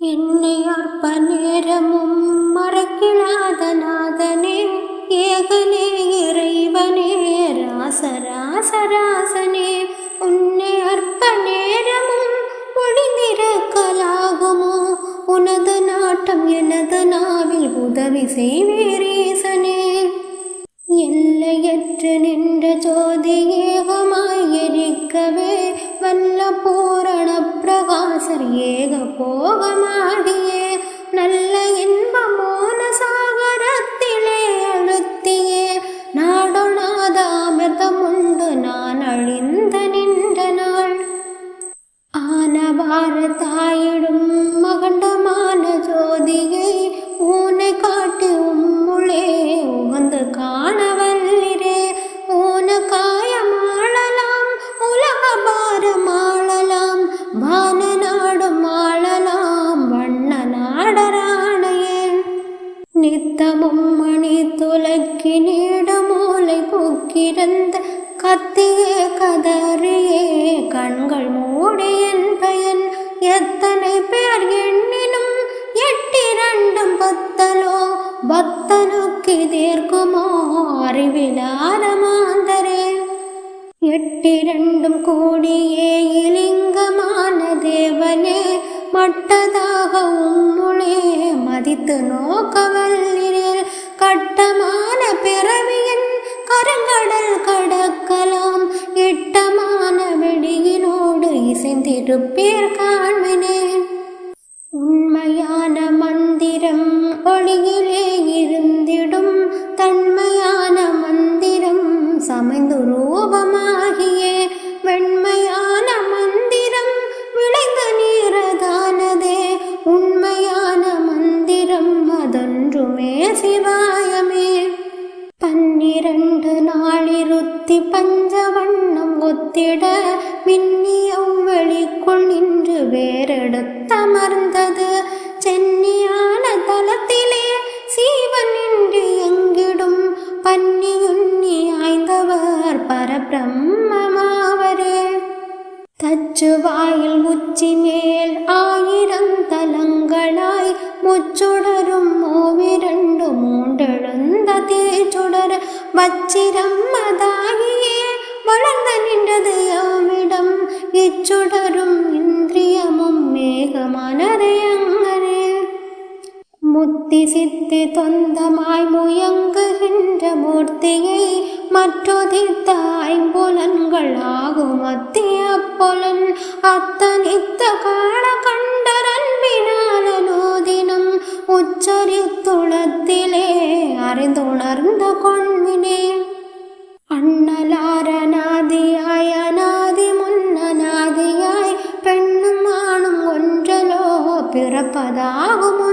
என்னை அற்ப நேரமும் மறக்கிழாத நாதனே ஏகனே இறைவனே ராசராசராசனே உன்னை அற்ப நேரமும் ஒளிந்திருக்கலாகுமோ? உனது நாட்டம் எனது நாவில் உதவி செய்வீரேசனே. எல்லையற்று நின்ற ஜோதி ஏகமாய் எரிக்கவே வல்ல பூரண பிரகாசர் ஏக போகமாகியே நல்ல இன்ப மோன சாகரத்திலே அழுத்தியே நாடொணாத அமிர்தம் நான் அழிந்த நின்ற நாள். ஆனவார தாயிடும் நித்தமும் மணி துலக்கி நீடமூலை பூக்கிறந்த கத்தியே கதறியே கண்கள் மூடி என் பயன் எத்தனை பேர் எண்ணினும் எட்டிரண்டும் பத்தலோ பக்தனுக்கு தீர்க்குமோ அறிவிலாத மாந்தரே. எட்டிரண்டும் கூடியே இலிங்கமான தேவனே மட்டதாக உம்முளே மதித்து நோக்கவல்ல வட்டமான பிறவியன் கருங்கடல் கடக்கலாம் இட்டமான வெடியினோடு இசைந்திருப்பீர் காண்மினே. உண்மையான மந்திரம் ஒளியிலே இருந்திடும் தன்மையான மந்திரம் சமைந்து ரூபமாகியே. வெண்மையான மந்திரம் விளைந்த நீரதானதே. உண்மையான மந்திரம் அதொன்றுமே சிவா பஞ்சவண்ணம் ஒத்திட மின்னிய வெளிக்குள் நின்று வேறெடுத்தமர்ந்தது. சென்னியான தளத்திலே சீவன் நின்று எங்கிடும் பன்னியுண்ணி ஆய்ந்தவர் பரபிரம்மமாவரே. தச்சு வாயில் உச்சி மேல் ஆயிரம் தலங்களாய் முச்சுடரும் மூவிரண்டு மூண்டெழுந்த தேச்சுடர். வச்சிரம் அதாகியே வளர்ந்து நின்றது யாமிடம் இச்சுடரும் இந்திரியமும் மேகமானது அங்கரே. முத்தி சித்தி தொந்தமாய் முயங்குகின்ற மூர்த்தியை மற்றொதித்த ஐம்புலன்கள் ஆகும் அத்திய புலன் அத்தனித்த கால கண்டரன்பினாலோதினம் உச்சரித்துளத்திலே அறிந்துணர்ந்த கொள்வினேன் పదాగుము